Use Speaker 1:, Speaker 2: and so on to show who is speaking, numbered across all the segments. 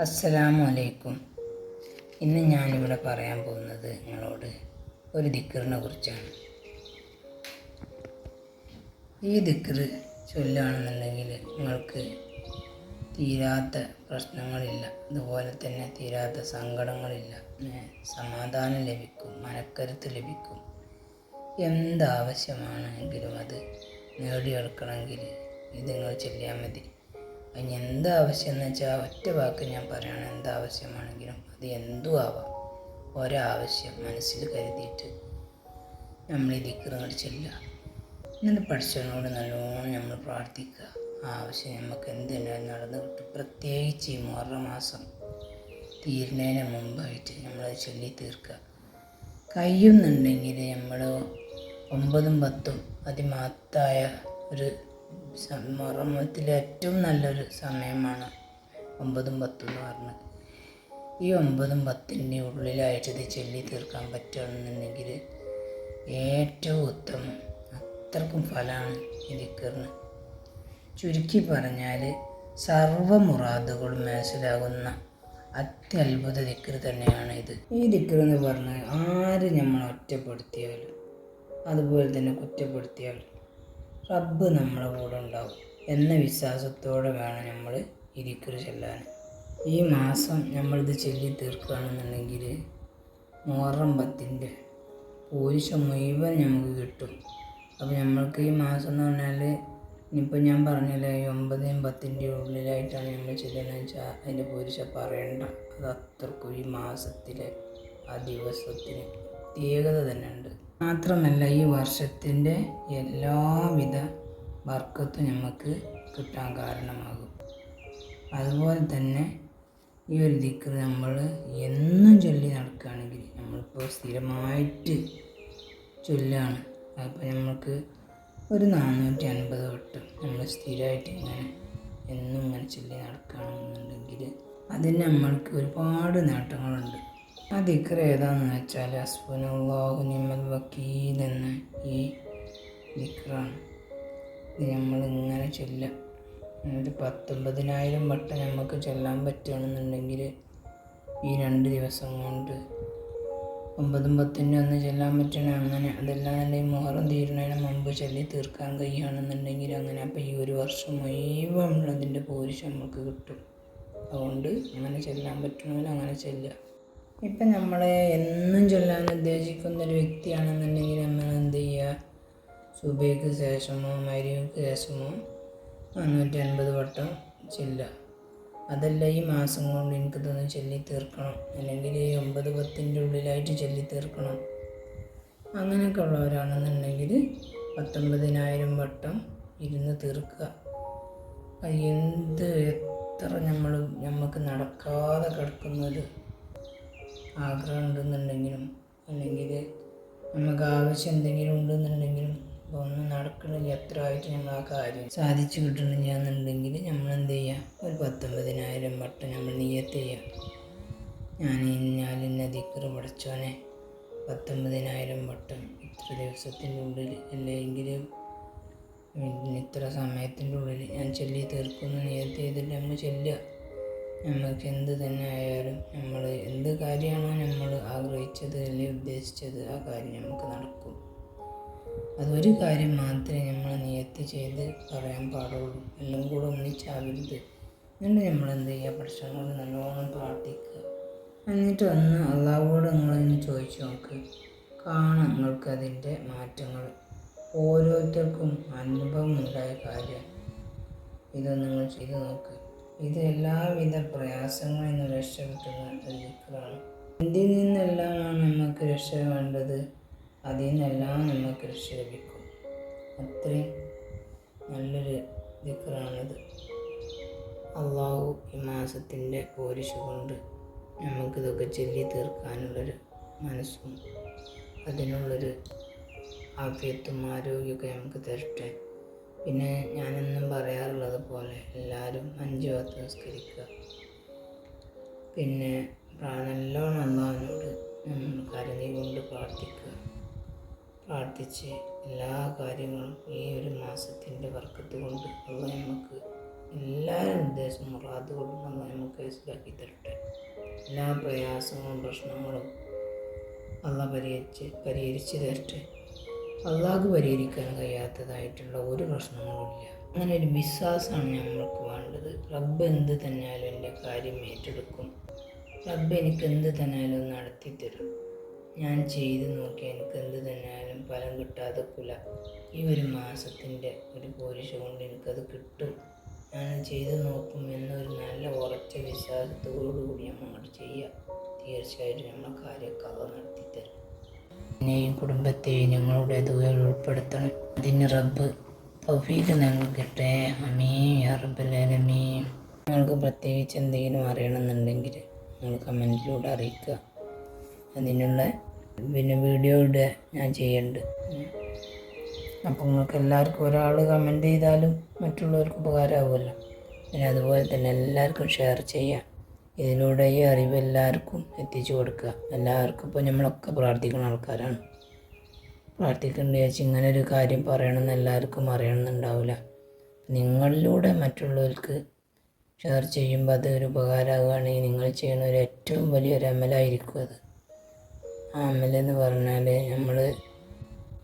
Speaker 1: അസ്സലാമു അലൈക്കും ഇന്ന് ഞാനിവിടെ പറയാൻ പോകുന്നത് നിങ്ങളോട് ഒരു ദിക്കറിനെ കുറിച്ചാണ്. ഈ ദിക്കറ് ചൊല്ലുകയാണെന്നുണ്ടെങ്കിൽ നിങ്ങൾക്ക് തീരാത്ത പ്രശ്നങ്ങളില്ല. അതുപോലെ തന്നെ തീരാത്ത സങ്കടങ്ങളില്ല. സമാധാനം ലഭിക്കും മനക്കരുത്ത് ലഭിക്കും. എന്താവശ്യമാണെങ്കിലും അത് നേടിയെടുക്കണമെങ്കിൽ ഇത് നിങ്ങൾ ചൊല്ലിയാൽ മതി. അതിന് എന്താവശ്യം എന്ന് വെച്ചാൽ ഒറ്റ വാക്ക് ഞാൻ പറയണം. എന്താവശ്യമാണെങ്കിലും അത് എന്തും ആവാം. ഒരാവശ്യം മനസ്സിൽ കരുതിയിട്ട് നമ്മൾ ഈ ദിക്കറുകൾ ചെല്ലുക. എന്നിട്ട് പഠിച്ചവനോട് നല്ലോണം നമ്മൾ പ്രാർത്ഥിക്കുക. ആവശ്യം നമുക്ക് എന്ത് തന്നെ നടന്നു കിട്ടും. പ്രത്യേകിച്ച് ഈ മുഹറ മാസം തീരുന്നതിന് മുമ്പായിട്ട് നമ്മളത് ചൊല്ലി തീർക്കുക. കഴിയുന്നുണ്ടെങ്കിൽ നമ്മൾ ഒമ്പതും പത്തും അതിമഹത്തായ ഒരു മുറമത്തിലെ ഏറ്റവും നല്ലൊരു സമയമാണ് ഒമ്പതും പത്തും എന്ന് പറഞ്ഞത് ഈ ഒമ്പതും പത്തിന്റെ ഉള്ളിലായിട്ട് ചൊല്ലി തീർക്കാൻ പറ്റുകയാണെന്നുണ്ടെങ്കിൽ ഏറ്റവും ഉത്തമം അത്രക്കും ഫലമാണ് ഇരിക്കുന്നത്. ചുരുക്കി പറഞ്ഞാൽ സർവ മുറാദുകളും മനസ്സിലാകുന്ന അത്യത്ഭുത ദിക്കറ് തന്നെയാണ് ഇത്. ഈ ദിക്കർ എന്ന് പറഞ്ഞാൽ ആര് നമ്മൾ ഒറ്റപ്പെടുത്തിയാലും അതുപോലെ തന്നെ കുറ്റപ്പെടുത്തിയാലും റബ്ബ് നമ്മുടെ കൂടെ ഉണ്ടാവും എന്ന വിശ്വാസത്തോടെ വേണം നമ്മൾ ദിക്കറ് ചെല്ലാൻ. ഈ മാസം നമ്മളിത് ചൊല്ലി തീർക്കുകയാണെന്നുണ്ടെങ്കിൽ മുഹറം പത്തിന്റെ പൂരിശ മുഴുവൻ നമുക്ക് കിട്ടും. അപ്പോൾ നമ്മൾക്ക് ഈ മാസം എന്ന് പറഞ്ഞാൽ ഇനിയിപ്പോൾ ഞാൻ പറഞ്ഞില്ലേ ഒമ്പതിനും പത്തിന്റെ ഉള്ളിലായിട്ടാണ് നമ്മൾ ചെല്ലുന്നത് വെച്ചാൽ അതിന്റെ പൂരിശ പറയണ്ട. അത് അത്രക്കും ഈ മാസത്തിലെ ആ ദിവസത്തിന്. പ്രത്യേകത തന്നെ ഉണ്ട് മാത്രമല്ല ഈ വർഷത്തിന്റെ എല്ലാവിധ വർക്കത്തും നമുക്ക് കിട്ടാൻ കാരണമാകും. അതുപോലെ തന്നെ ഈ ഒരു ദിക്കർ നമ്മൾ എന്നും ചൊല്ലി നടക്കുകയാണെങ്കിൽ നമ്മളിപ്പോൾ സ്ഥിരമായിട്ട് ചൊല്ലാണ് അപ്പോൾ നമുക്ക് ഒരു നാനൂറ്റി അൻപത് വട്ടം നമ്മൾ സ്ഥിരമായിട്ട് ഇങ്ങനെ എന്നും ഇങ്ങനെ ചൊല്ലി നടക്കുകയാണെന്നുണ്ടെങ്കിൽ അതിന് നമ്മൾക്ക് ഒരുപാട് നേട്ടങ്ങളുണ്ട്. ആ ദിക്കർ ഏതാണെന്ന് വെച്ചാൽ അസ്ഫുനുള്ളാഹു നിമ്മൽ വക്കീൽ എന്ന ഈ ദിക്കറാണ് ഇത് നമ്മൾ ഇങ്ങനെ ചെല്ലാം. ഒരു പത്തൊമ്പതിനായിരം വട്ടം നമുക്ക് ചെല്ലാൻ പറ്റുകയാണെന്നുണ്ടെങ്കിൽ ഈ രണ്ട് ദിവസം കൊണ്ട് ഒമ്പതും പത്തിന്റെ ഒന്ന് ചെല്ലാൻ പറ്റണേ. അങ്ങനെ അതെല്ലാം തന്നെ മുഹറം തീരുന്നതിന് മുമ്പ് ചൊല്ലി തീർക്കാൻ കഴിയുകയാണെന്നുണ്ടെങ്കിൽ അങ്ങനെ അപ്പോൾ ഈ ഒരു വർഷം മുഴുവൻ അതിന്റെ പോരിശ് നമുക്ക് കിട്ടും. അതുകൊണ്ട് അങ്ങനെ ചെല്ലാൻ പറ്റണമെങ്കിൽ അങ്ങനെ ചെല്ലുക. ഇപ്പം നമ്മൾ എന്നും ചൊല്ലാൻ ഉദ്ദേശിക്കുന്ന ഒരു വ്യക്തിയാണെന്നുണ്ടെങ്കിൽ നമ്മൾ എന്ത് ചെയ്യുക സുബയ്ക്ക് ശേഷമോ മരിയക്ക് ശേഷമോ നാനൂറ്റി അൻപത് വട്ടം ചെല്ലുക. അതല്ല ഈ മാസം കൊണ്ട് എനിക്ക് തന്നെ ചൊല്ലി തീർക്കണം അല്ലെങ്കിൽ ഈ ഒമ്പത് പത്തിന്റെ ഉള്ളിലായിട്ട് ചൊല്ലി തീർക്കണം അങ്ങനെയൊക്കെ ഉള്ളവരാണെന്നുണ്ടെങ്കിൽ പത്തൊമ്പതിനായിരം വട്ടം ഇരുന്ന് തീർക്കുക. അത് എന്ത് എത്ര നമ്മൾ നമുക്ക് നടക്കാതെ കിടക്കുന്നൊരു ആഗ്രഹം ഉണ്ടെന്നുണ്ടെങ്കിലും അല്ലെങ്കിൽ നമുക്ക് ആവശ്യം എന്തെങ്കിലും ഉണ്ടെന്നുണ്ടെങ്കിലും അപ്പോൾ ഒന്നും നടക്കണില്ല. എത്ര ആയിട്ട് നമ്മൾ ആ കാര്യം സാധിച്ചു കിട്ടണില്ല എന്നുണ്ടെങ്കിൽ നമ്മൾ എന്ത് ചെയ്യുക ഒരു പത്തൊമ്പതിനായിരം വട്ടം നമ്മൾ നീയത്ത് ചെയ്യാം. ഞാൻ ഞാൻ ഇന്ന ദിക്കറ് പഠിച്ചോനെ പത്തൊമ്പതിനായിരം വട്ടം ഇത്ര ദിവസത്തിന്റെ ഉള്ളിൽ അല്ലെങ്കിൽ ഇത്ര സമയത്തിന്റെ ഉള്ളിൽ ഞാൻ ചൊല്ലി തീർക്കുന്നു. നിയത്ത് ചെയ്തിട്ട് നമ്മൾ ചെല്ലുക. നമുക്ക് എന്ത് തന്നെ ആയാലും നമ്മൾ എന്ത് കാര്യമാണോ നമ്മൾ ആഗ്രഹിച്ചത് അല്ലെങ്കിൽ ഉദ്ദേശിച്ചത് ആ കാര്യം നമുക്ക് നടക്കും. അതൊരു കാര്യം മാത്രമേ നമ്മൾ നിയത്തി ചെയ്ത് പറയാൻ പാടുള്ളൂ. എല്ലാം കൂടെ ഒന്നിച്ചാവരുത്. എന്നിട്ട് നമ്മൾ എന്ത് ചെയ്യുക? പഠിച്ചവനോട് നല്ലോണം പ്രാർത്ഥിക്കുക എന്നിട്ട് ഒന്ന് അള്ളാഹുവോട് നിങ്ങളൊന്ന് ചോദിച്ചു നോക്ക്. കാണാം നിങ്ങൾക്ക് അതിന്റെ മാറ്റങ്ങൾ ഓരോരുത്തർക്കും അനുഭവം ഉണ്ടായ കാര്യം ഇത് നിങ്ങൾ ചെയ്ത് നോക്ക്. ഇത് എല്ലാവിധ പ്രയാസങ്ങളിൽ നിന്ന് രക്ഷപ്പെട്ടുന്ന ഒരു ദിക്കറാണ് ഇതിൽ നിന്നെല്ലാമാണ് നമുക്ക് രക്ഷ വേണ്ടത്? അതിൽ നിന്നെല്ലാം നമുക്ക് രക്ഷ ലഭിക്കും. അത്രയും നല്ലൊരു ദിക്കറാണിത്. അള്ളാഹു ഈ മാസത്തിന്റെ പോരിശ കൊണ്ട് നമുക്കിതൊക്കെ ചൊല്ലി തീർക്കാനുള്ളൊരു മനസ്സും അതിനുള്ളൊരു ആഫിയത്തും ആരോഗ്യമൊക്കെ നമുക്ക് തരട്ടെ. പിന്നെ ഞാനെന്നും പറയാറുള്ളത് പോലെ എല്ലാവരും അഞ്ച് പത്ത് നിസ്കരിക്കുക. പിന്നെ നല്ലോണം അള്ളാഹിനോട് നമ്മൾ കരഞ്ഞി കൊണ്ട് പ്രാർത്ഥിക്കുക. പ്രാർത്ഥിച്ച് എല്ലാ കാര്യങ്ങളും ഈ ഒരു മാസത്തിന്റെ വർക്കത്ത് കൊണ്ട് അള്ള നമുക്ക് എല്ലാവരും ഉദ്ദേശം മുറാദുകളും നമ്മൾ നമുക്ക് മനസ്സിലാക്കി തരട്ടെ. എല്ലാ പ്രയാസങ്ങളും പ്രശ്നങ്ങളും അല്ല പരിഹരിച്ച് പരിഹരിച്ച് തരട്ടെ. അള്ളാഹ് പരിഹരിക്കാൻ കഴിയാത്തതായിട്ടുള്ള ഒരു പ്രശ്നങ്ങളുമില്ല. അങ്ങനെ ഒരു വിശ്വാസമാണ് നമ്മൾക്ക് വേണ്ടത്. റബ്ബ് എന്ത് തന്നെയാലും എന്റെ കാര്യം ഏറ്റെടുക്കും. റബ്ബ് എനിക്ക് എന്ത് തന്നെയാലും നടത്തി തരും. ഞാൻ ചെയ്ത് നോക്കി എനിക്ക് എന്ത് തന്നെയാലും ഫലം കിട്ടാതെ കുല ഈ ഒരു മാസത്തിന്റെ ഒരു പോരിശ കൊണ്ട് എനിക്കത് കിട്ടും. ഞാൻ ചെയ്ത് നോക്കും എന്നൊരു നല്ല ഉറച്ച വിശ്വാസത്തോടു കൂടി നമ്മൾ ചെയ്യുക തീർച്ചയായിട്ടും നമ്മളെ തരും എന്നെയും കുടുംബത്തെയും ഞങ്ങളുടെ ദുഃഖയിൽ ഉൾപ്പെടുത്തണം. അതിന് റബ്ബ് തൗഫീഖ് നൽകട്ടെ. അമീ യാ നിങ്ങൾക്ക് പ്രത്യേകിച്ച് എന്തെങ്കിലും അറിയണമെന്നുണ്ടെങ്കിൽ നിങ്ങൾ കമന്റിലൂടെ അറിയിക്കുക. അതിനുള്ള പിന്നെ വീഡിയോ ഇടുക ഞാൻ ചെയ്യുന്നുണ്ട്. അപ്പോൾ നിങ്ങൾക്ക് എല്ലാവർക്കും ഒരാൾ കമന്റ് ചെയ്താലും മറ്റുള്ളവർക്ക് ഉപകാരമാവുമല്ലോ. പിന്നെ അതുപോലെ തന്നെ എല്ലാവർക്കും ഷെയർ ചെയ്യാം ഇതിലൂടെ ഈ അറിവ് എല്ലാവർക്കും എത്തിച്ചു കൊടുക്കുക. എല്ലാവർക്കും ഇപ്പോൾ നമ്മളൊക്കെ പ്രാർത്ഥിക്കുന്ന ആൾക്കാരാണ്. പ്രാർത്ഥിക്കേണ്ട വെച്ച് ഇങ്ങനെ ഒരു കാര്യം പറയണമെന്ന് എല്ലാവർക്കും അറിയണമെന്നുണ്ടാവില്ല. നിങ്ങളിലൂടെ മറ്റുള്ളവർക്ക് ഷെയർ ചെയ്യുമ്പോൾ അത് ഒരു ഉപകാരമാകുകയാണെങ്കിൽ നിങ്ങൾ ചെയ്യുന്ന ഒരു ഏറ്റവും വലിയൊരു അമലായിരിക്കും അത്. ആ അമലെന്ന് പറഞ്ഞാൽ നമ്മൾ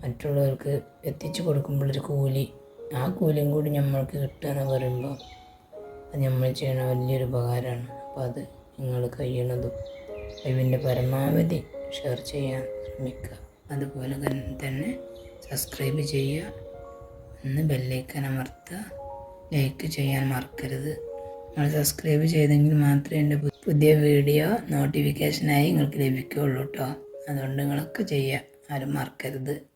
Speaker 1: മറ്റുള്ളവർക്ക് എത്തിച്ചു കൊടുക്കുമ്പോഴൊരു കൂലി ആ കൂലിയും കൂടി നമ്മൾക്ക് കിട്ടുക എന്ന് പറയുമ്പോൾ അത് നമ്മൾ ചെയ്യണ വലിയൊരു ഉപകാരമാണ്. അപ്പോൾ അത് നിങ്ങൾ കഴിയണതും കഴിവിന്റെ പരമാവധി ഷെയർ ചെയ്യാൻ ശ്രമിക്കുക. അതുപോലെ തന്നെ സബ്സ്ക്രൈബ് ചെയ്യുക. ഒന്ന് ബെല്ലൈക്കൻ അമർത്തുക. ലൈക്ക് ചെയ്യാൻ മറക്കരുത്. നിങ്ങൾ സബ്സ്ക്രൈബ് ചെയ്തെങ്കിൽ മാത്രമേ എന്റെ പുതിയ വീഡിയോ നോട്ടിഫിക്കേഷനായി നിങ്ങൾക്ക് ലഭിക്കുകയുള്ളൂ കേട്ടോ അതുകൊണ്ട് നിങ്ങളൊക്കെ ചെയ്യുക ആരും മറക്കരുത്.